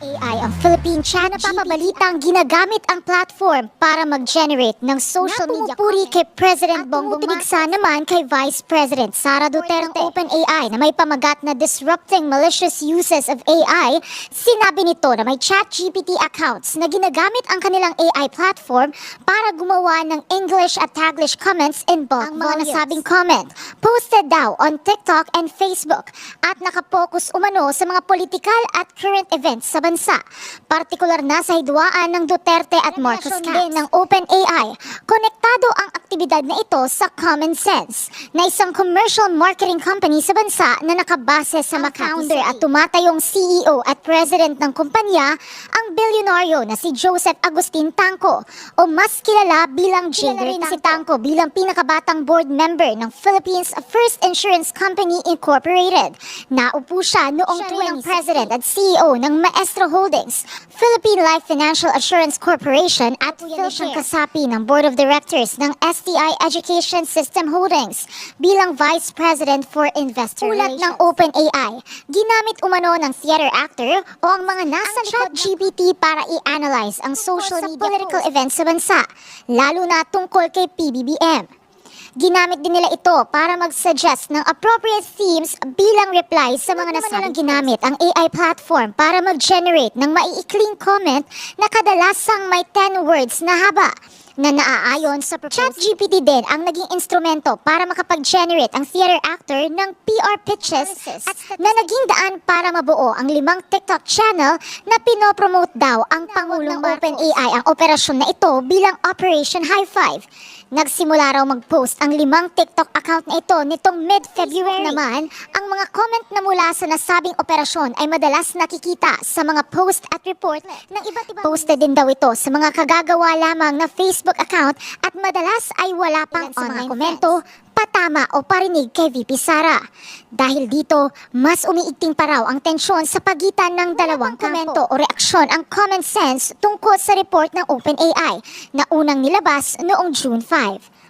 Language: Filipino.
AI ang Philippine Chat napapabalitang ginagamit ang platform para mag-generate ng social media Puri kay President Bongbong Marcos. naman kay Vice President Sara Duterte ng OpenAI na may pamagat na disrupting malicious uses of AI. Sinabi nito na may ChatGPT accounts na ginagamit ang kanilang AI platform para gumawa ng English at Taglish comments in bulk. Ang mga nasabing comment posted daw on TikTok and Facebook at nakapokus umano sa mga politikal at current events sa bansa. Partikular na sa hidwaan ng Duterte at Marcos din ng OpenAI. Konektado ang aktibidad na ito sa Common Sense na isang commercial marketing company sa bansa na nakabase sa Makati City. at tumatayong CEO at president ng kumpanya ang bilyonaryo na si Joseph Agustin Tanco o mas kilala bilang rin si Tanco bilang pinakabatang board member ng Philippines First Insurance Company Incorporated. Naupo siya noong tuwing president at CEO ng Maestro Holdings, Philippine Life Financial Assurance Corporation at siyang kasapi ng Board of Directors ng STI Education System Holdings bilang Vice President for Investor Ulat ng OpenAI, ginamit umano ng theater actor o ang mga nasa ChatGPT para i-analyze ang social media political events sa bansa, lalo na tungkol kay PBBM. Ginamit din nila ito para mag-suggest ng appropriate themes bilang reply sa mga nasabing ginamit ang AI platform para mag-generate ng maiikling comment na kadalasang may 10 words na haba na naaayon sa proposal. ChatGPT din ang naging instrumento para makapag-generate ang theater actor ng PR pitches at na naging daan para mabuo ang limang TikTok channel na pinopromote daw ang Pangulong OpenAI ang operasyon na ito bilang Operation High Five. Nagsimula raw mag-post ang limang TikTok account na ito nitong mid-February naman. Ang mga comment na mula sa nasabing operasyon ay madalas nakikita sa mga post at report ng iba't ibang Posted din daw ito sa mga kagagawa lamang na Facebook account at madalas ay wala pang sa mga komento, patama o parinig kay VP Sara. Dahil dito, mas umiigting pa raw ang tensyon sa pagitan ng dalawang komento o reaksyon ang common sense tungkol sa report ng OpenAI na unang nilabas noong June 5.